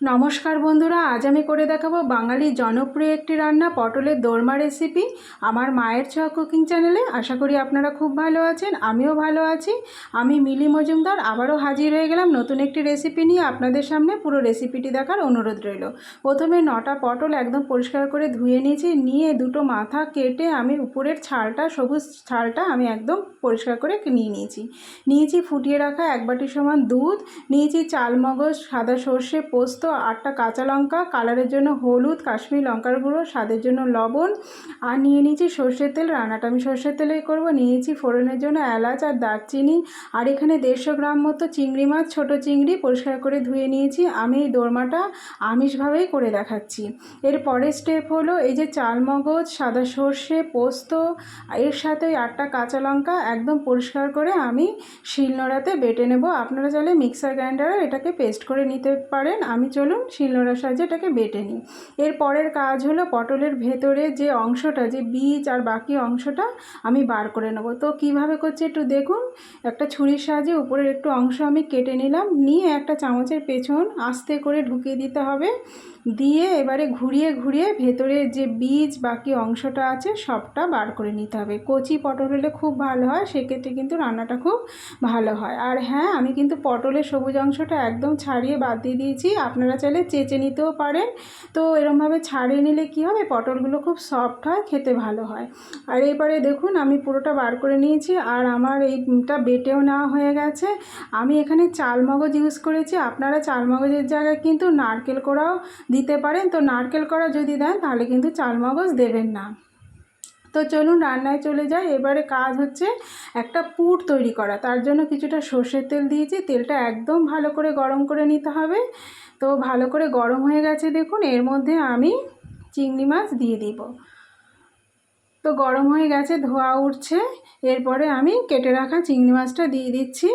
নমস্কার বন্ধুরা, আজ আমি করে দেখাবো বাঙালির জনপ্রিয় একটি রান্না, পটলের দোরমা রেসিপি আমার মায়ের ছোঁয়া কুকিং চ্যানেলে আশা করি আপনারা খুব ভালো আছেন, আমিও ভালো আছি। আমি মিলি মজুমদার, আবারও হাজির হয়ে গেলাম নতুন একটি রেসিপি নিয়ে। আপনাদের সামনে পুরো রেসিপিটি দেখার অনুরোধ রইল। প্রথমে নটা পটল একদম পরিষ্কার করে ধুয়ে নিয়েছি, নিয়ে দুটো মাথা কেটে আমি উপরের ছালটা, সবুজ ছালটা আমি একদম পরিষ্কার করে নিয়ে নিয়েছি। নিয়েছি ফুটিয়ে রাখা এক বাটি সমান দুধ, নিয়েছি চাল মগজ সাদা সর্ষে পোস্ত আটটা কাঁচা লঙ্কা, কালারের জন্য হলুদ, কাশ্মীর লঙ্কার গুঁড়ো, স্বাদের জন্য লবণ। আর নিয়ে নিয়েছি সর্ষের তেল, রান্নাটা আমি সর্ষের তেলেই করব। নিয়েছি ফোড়নের জন্য এলাচ আর দারচিনি। আর এখানে দেড়শো গ্রাম মতো চিংড়ি মাছ, ছোটো চিংড়ি পরিষ্কার করে ধুয়ে নিয়েছি। আমি এই দোরমাটা আমিষভাবেই করে দেখাচ্ছি। এর পরের স্টেপ হলো এই যে চালমগজ, সাদা সর্ষে, পোস্ত, এর সাথে ওই আটটা কাঁচা লঙ্কা একদম পরিষ্কার করে আমি শিলনোড়াতে বেটে নেব। আপনারা চাইলে মিক্সার গ্রাইন্ডারে এটাকে পেস্ট করে নিতে পারেন। আমি চলুন শিলনোড়ার সাহায্যে এটাকে বেটে নিই। এর পরের কাজ হলো পটলের ভেতরে যে অংশটা, যে বীজ আর বাকি অংশটা আমি বার করে নেব। তো কীভাবে করছি একটু দেখুন। একটা ছুরির সাহায্যে উপরের একটু অংশ আমি কেটে নিলাম। নিয়ে একটা চামচের পেছন আস্তে করে ঢুকিয়ে দিতে হবে। দিয়ে এবারে ঘুরিয়ে ঘুরিয়ে ভেতরে যে বীজ বাকি অংশটা আছে সবটা বার করে নিতে হবে। কচি পটল হলে খুব ভালো হয়, সেক্ষেত্রে কিন্তু রান্নাটা খুব ভালো হয়। আর হ্যাঁ আমি কিন্তু পটলের সবুজ অংশটা একদম ছাড়িয়ে বাদ দিয়ে দিয়েছি। আপনারা চাইলে চেঁচে নিতেও পারেন। তো এরমভাবে ছাড়িয়ে নিলে কি হবে? পটলগুলো খুব সফট হয়, খেতে ভালো হয়। আর এবারে দেখুন, আমি পুরোটা বার করে নিয়েছি আর আমার এইটা বেটেও নেওয়া হয়ে গেছে। আমি এখানে চালমগজ ইউজ করেছি। আপনারা চালমগজের জায়গায় কিন্তু নারকেল কোড়াও দিতে পারেন, তো নারকেল করা যদি দেন তাহলে কিন্তু চালমগজ দেবেন না। তো চলুন রান্নায় চলে যাই। এবারে কাজ হচ্ছে একটা পুর তৈরি করা। তার জন্য কিছুটা সর্ষের তেল দিয়েছি। তেলটা একদম ভালো করে গরম করে নিতে হবে। তো ভালো করে গরম হয়ে গেছে দেখুন। এর মধ্যে আমি চিংড়ি মাছ দিয়ে দিব। তো গরম হয়ে গেছে, ধোয়া উঠছে। এরপরে আমি কেটে রাখা চিংড়ি মাছটা দিয়ে দিচ্ছি।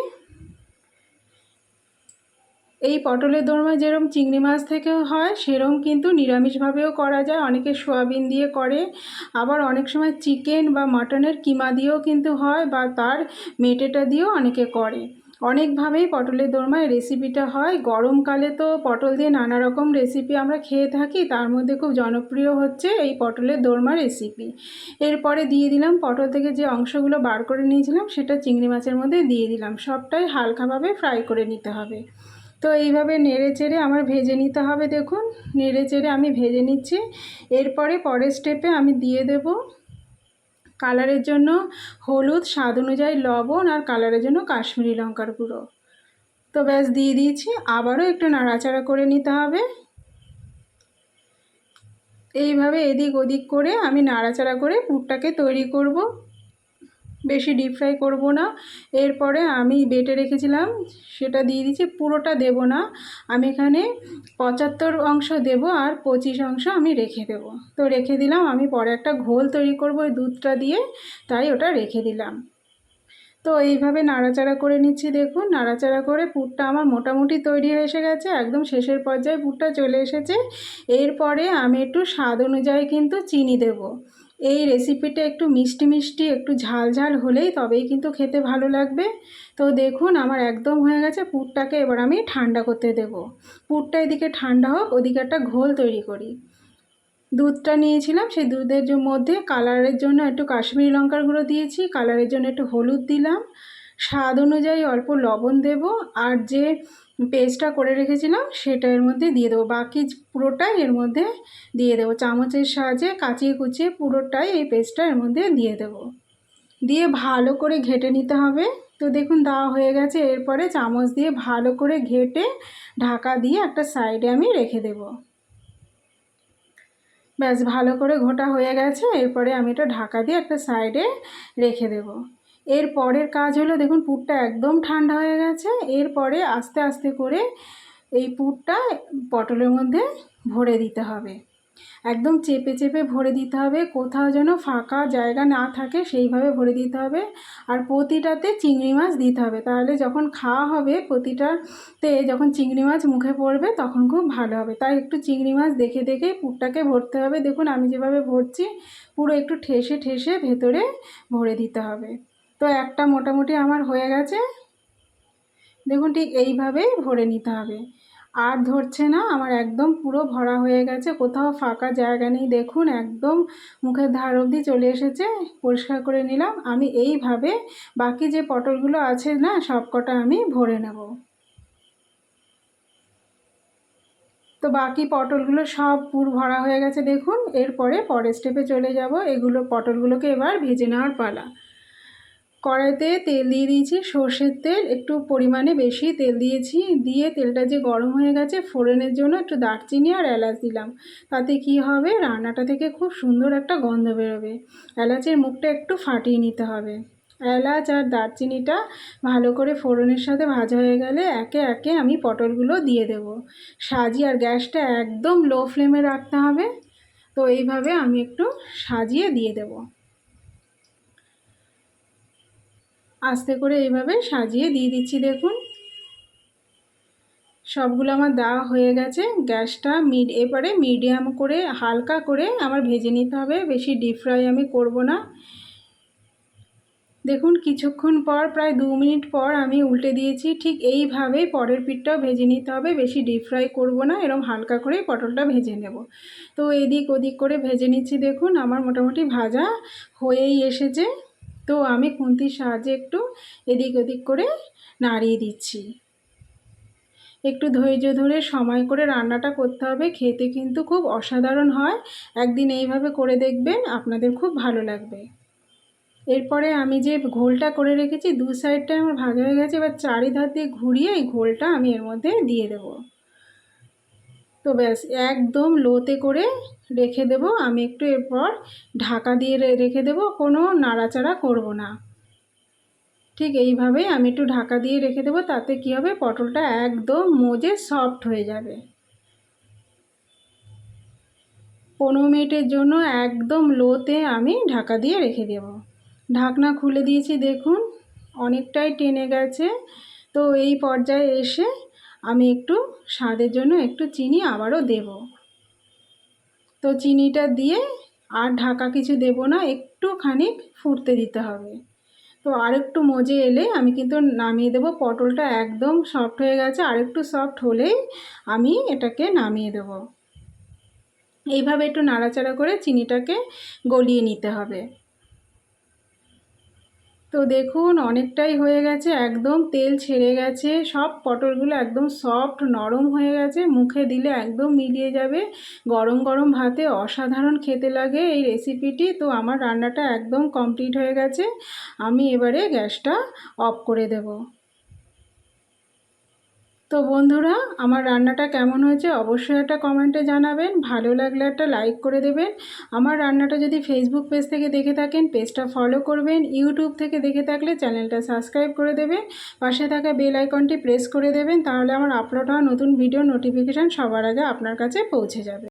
এই পটলের দোরমা যেরকম চিংড়ি মাছ থেকেও হয় সেরকম কিন্তু নিরামিষভাবেও করা যায়। অনেকে সোয়াবিন দিয়ে করে। আবার অনেক সময় চিকেন বা মাটনের কিমা দিয়েও কিন্তু হয় বা তার মেটেটা দিয়েও অনেকে করে। অনেকভাবেই পটলের দোরমায় রেসিপিটা হয়। গরমকালে তো পটল দিয়ে নানা রকম রেসিপি আমরা খেয়ে থাকি। তার মধ্যে খুব জনপ্রিয় হচ্ছে এই পটলের দোরমা রেসিপি। এরপরে দিয়ে দিলাম পটল থেকে যে অংশগুলো বার করে নিয়েছিলাম, সেটা চিংড়ি মাছের মধ্যে দিয়ে দিলাম। সবটাই হালকাভাবে ফ্রাই করে নিতে হবে। তো এইভাবে নেড়ে চেড়ে আমার ভেজে নিতে হবে দেখুন। নেড়ে চেড়ে আমি ভেজে নিচ্ছি। এরপরে পরের স্টেপে আমি দিয়ে দেব কালারের জন্য হলুদ, স্বাদ অনুযায়ী লবণ আর কালারের জন্য কাশ্মীরি লঙ্কার গুঁড়ো। তো ব্যাস, দিয়ে দিয়েছি। আবারও একটু নাড়াচাড়া করে নিতে হবে। এইভাবে এদিক ওদিক করে আমি নাড়াচাড়া করে পুরটাকে তৈরি করব। বেশি ডিপ ফ্রাই করব না। এরপরে আমি বেটে রেখেছিলাম, সেটা দিয়ে দিচ্ছি, পুরোটা দেব না। আমি এখানে পঁচাত্তর অংশ দেব আর পঁচিশ অংশ আমি রেখে দেব। তো রেখে দিলাম, আমি পরে একটা ঘোল তৈরি করব ওই দুধটা দিয়ে, তাই ওটা রেখে দিলাম। তো এইভাবে নাড়াচাড়া করে নিচ্ছি, দেখুন, নাড়াচাড়া করে পুরটা আমার মোটামুটি তৈরি হয়ে এসে গেছে, একদম শেষের পর্যায়ে পুরটা চলে এসেছে। এরপরে আমি একটু স্বাদ অনুযায়ী কিন্তু চিনি দেবো। এই রেসিপিটা একটু মিষ্টি মিষ্টি, একটু ঝাল ঝাল হলেই তবেই কিন্তু খেতে ভালো লাগবে। তো দেখুন, আমার একদম হয়ে গেছে, পুরটাকে এবার আমি ঠান্ডা করতে দেব। পুরটা এদিকে ঠান্ডা হোক, ওদিকে একটা ঘোল তৈরি করি। দুধটা নিয়েছিলাম, সেই দুধের মধ্যে কালারের জন্য একটু কাশ্মীরি লঙ্কার গুঁড়ো দিয়েছি কালারের জন্য একটু হলুদ দিলাম। স্বাদ অনুযায়ী অল্প লবণ দেব, আর যে পেস্টটা করে রেখেছিলাম, সেটা এর মধ্যে দিয়ে দেবো। বাকি পুরোটাই এর মধ্যে দিয়ে দেবো। চামচের সাহায্যে কাচিয়ে কুচিয়ে পুরোটাই এই পেস্টটা এর মধ্যে দিয়ে দেবো। দিয়ে ভালো করে ঘেটে নিতে হবে। তো দেখুন, দেওয়া হয়ে গেছে। এরপরে চামচ দিয়ে ভালো করে ঘেটে ঢাকা দিয়ে একটা সাইডে আমি রেখে দেব। ব্যাস, ভালো করে ঘোটা হয়ে গেছে। এরপরে আমি এটা ঢাকা দিয়ে একটা সাইডে রেখে দেবো। এর পরের কাজ হলো, দেখুন, পুরটা একদম ঠান্ডা হয়ে গেছে। এরপরে আস্তে আস্তে করে এই পুরটা পটলের মধ্যে ভরে দিতে হবে। একদম চেপে চেপে ভরে দিতে হবে। কোথাও যেন ফাঁকা জায়গা না থাকে, সেইভাবে ভরে দিতে হবে। আর প্রতিটাতে চিংড়ি মাছ দিতে হবে। তাহলে যখন খাওয়া হবে প্রতিটাতে যখন চিংড়ি মাছ মুখে পড়বে, তখন খুব ভালো হবে। তাই একটু চিংড়ি মাছ দেখে দেখে পুরটাকে ভরতে হবে। দেখুন, আমি যেভাবে ভরছি, পুরো একটু ঠেসে ঠেসে ভেতরে ভরে দিতে হবে। তো একটা মোটামুটি আমার হয়ে গেছে। দেখুন ঠিক এইভাবেই ভরে নিতে হবে। আর ধরছে না, আমার একদম পুরো ভরা হয়ে গেছে। কোথাও ফাঁকা জায়গা নেই। দেখুন একদম মুখের ধার অবধি চলে এসেছে। পরিষ্কার করে নিলাম। আমি এইভাবে বাকি যে পটলগুলো আছে না সব কটা আমি ভরে নেব। তো বাকি পটলগুলো সব পুর ভরা হয়ে গেছে। দেখুন, এরপরে পরের স্টেপে চলে যাব। এগুলো পটলগুলোকে এবার ভেজে নেওয়ার পালা। কড়াইতে তেল দিয়ে দিয়েছি। সর্ষের তেল একটু পরিমাণে বেশি তেল দিয়েছি। দিয়ে তেলটা যে গরম হয়ে গেছে, ফোড়নের জন্য একটু দারচিনি আর এলাচ দিলাম। তাতে কি হবে? রান্নাটা থেকে খুব সুন্দর একটা গন্ধ বেরোবে। এলাচের মুখটা একটু ফাটিয়ে নিতে হবে। এলাচ আর দারচিনিটা ভালো করে ফোড়নের সাথে ভাজা হয়ে গেলে একে একে আমি পটলগুলো দিয়ে দেব। সাজিয়ে আর গ্যাসটা একদম লো ফ্লেমে রাখতে হবে। তো এইভাবে আমি একটু সাজিয়ে দিয়ে দেবো। আস্তে করে এইভাবে সাজিয়ে দিয়ে দিচ্ছি, দেখুন। সবগুলো আমার দেওয়া হয়ে গেছে। গ্যাসটা মিড, এবারে মিডিয়াম করে, হালকা করে আমার ভেজে নিতে হবে। বেশি ডিপ ফ্রাই আমি করব না। দেখুন, কিছুক্ষণ পর, প্রায় দু মিনিট পর আমি উল্টে দিয়েছি। ঠিক এইভাবেই পরের পিঠটাও ভেজে নিতে হবে। বেশি ডিপ ফ্রাই করব না এরকম হালকা করেই পটলটা ভেজে নেব। তো এদিক ওদিক করে ভেজে নিচ্ছি, দেখুন, আমার মোটামুটি ভাজা হয়েই এসেছে। তো আমি খুন্তির সাহায্যে একটু এদিক ওদিক করে নাড়িয়ে দিচ্ছি। একটু ধৈর্য ধরে সময় করে রান্নাটা করতে হবে, খেতে কিন্তু খুব অসাধারণ হয়। একদিন এইভাবে করে দেখবেন আপনাদের খুব ভালো লাগবে। এরপরে আমি যে ঘোলটা করে রেখেছি, দু সাইডটা আমার ভাজা হয়ে গেছে, এবার চারিধার দিয়ে ঘুরিয়ে এই ঘোলটা আমি এর মধ্যে দিয়ে দেবো। তো ব্যাস, একদম লোতে করে রেখে দেব। আমি একটু এরপর ঢাকা দিয়ে রেখে দেব, কোনো নাড়াচাড়া করব না। ঠিক এইভাবেই আমি একটু ঢাকা দিয়ে রেখে দেবো, তাতে কী হবে, পটলটা একদম মজে সফট হয়ে যাবে। পনেরো মিনিটের জন্য একদম লোতে আমি ঢাকা দিয়ে রেখে দেব। ঢাকনা খুলে দিয়েছি, দেখুন, অনেকটাই টেনে গেছে। তো এই পর্যায়ে এসে আমি একটু স্বাদের জন্য একটু চিনি আবারও দেব। তো চিনিটা দিয়ে আর ঢাকা কিছু দেব না একটুখানি ফুটতে দিতে হবে। তো আরেকটু মজে এলে আমি কিন্তু নামিয়ে দেব, পটলটা একদম সফট হয়ে গেছে, আরেকটু সফট হলেই আমি এটাকে নামিয়ে দেব। এইভাবে একটু নাড়াচাড়া করে চিনিটাকে গলিয়ে নিতে হবে। তো দেখুন, অনেকটাই হয়ে গেছে, একদম তেল ছেড়ে গেছে, সব পটলগুলো একদম সফট নরম হয়ে গেছে, মুখে দিলে একদম মিলিয়ে যাবে, গরম গরম ভাতে অসাধারণ খেতে লাগে এই রেসিপিটি তো আমার রান্নাটা একদম কমপ্লিট হয়ে গেছে, আমি এবারে গ্যাসটা অফ করে দেবো। তো বন্ধুরা, আমার রান্নাটা কেমন হয়েছে অবশ্যই একটা কমেন্টে জানাবেন, ভালো লাগলে একটা লাইক করে দেবেন। আমার রান্নাটা যদি ফেসবুক পেজ থেকে দেখে থাকেন পেজটা ফলো করবেন ইউটিউব থেকে দেখে থাকলে চ্যানেলটা সাবস্ক্রাইব করে দেবেন, পাশে থাকা বেল আইকনটি প্রেস করে দেবেন, তাহলে আমার আপলোড হওয়া নতুন ভিডিও নোটিফিকেশান সবার আগে আপনার কাছে পৌঁছে যাবে।